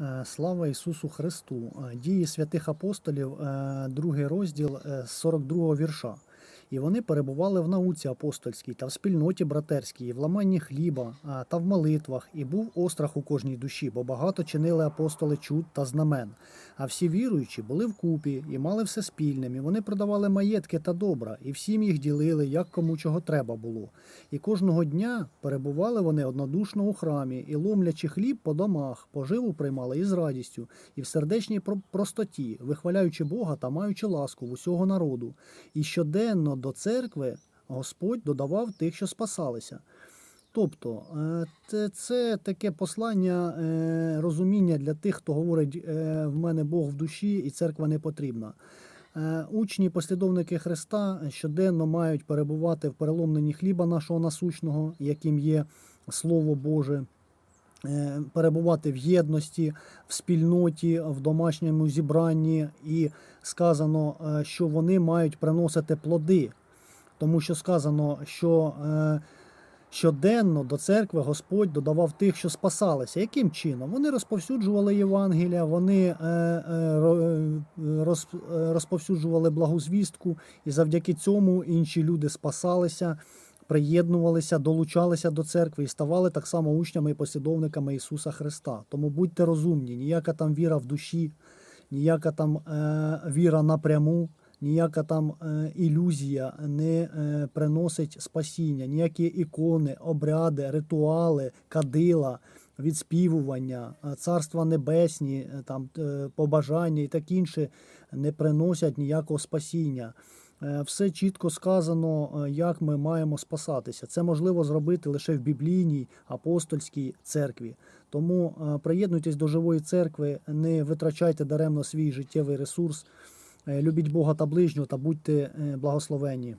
Е, Слава Ісусу Христу! Е, Дії святих апостолів, е, другий розділ з 42 вірша. І вони перебували в науці апостольській та в спільноті братерській, і в ламанні хліба та в молитвах, і був острах у кожній душі, бо багато чинили апостоли чуд та знамен. А всі віруючі були вкупі і мали все спільним, і вони продавали маєтки та добра, і всім їх ділили, як кому чого треба було. І кожного дня перебували вони однодушно у храмі, і ломлячи хліб по домах, поживу приймали із радістю, і в сердечній простоті, вихваляючи Бога та маючи ласку в усього народу. І щоденно до церкви Господь додавав тих, що спасалися. Тобто, е, це, це таке послання е, розуміння для тих, хто говорить, е, в мене Бог в душі і церква не потрібна. Учні, послідовники Христа щоденно мають перебувати в переломленні хліба нашого насущного, яким є Слово Боже, перебувати в єдності, в спільноті, в домашньому зібранні, і сказано, е, що вони мають приносити плоди, тому що сказано, що е, щоденно до церкви Господь додавав тих, що спасалися. Яким чином? Вони розповсюджували Євангелія, вони е, е, ро- е, роз, е, розповсюджували благозвістку, і завдяки цьому інші люди спасалися, приєднувалися, долучалися до церкви і ставали так само учнями і послідовниками Ісуса Христа. Тому будьте розумні, ніяка там віра в душі, ніяка там е, віра напряму. Ніяка там е, ілюзія не е, приносить спасіння, ніякі ікони, обряди, ритуали, кадила, відспівування, е, царства небесні, е, там е, побажання і так інше не приносять ніякого спасіння. Е, Все чітко сказано, е, як ми маємо спасатися. Це можливо зробити лише в біблійній апостольській церкві. Тому е, приєднуйтесь до живої церкви, не витрачайте даремно свій життєвий ресурс. Любіть Бога та ближнього та будьте благословенні.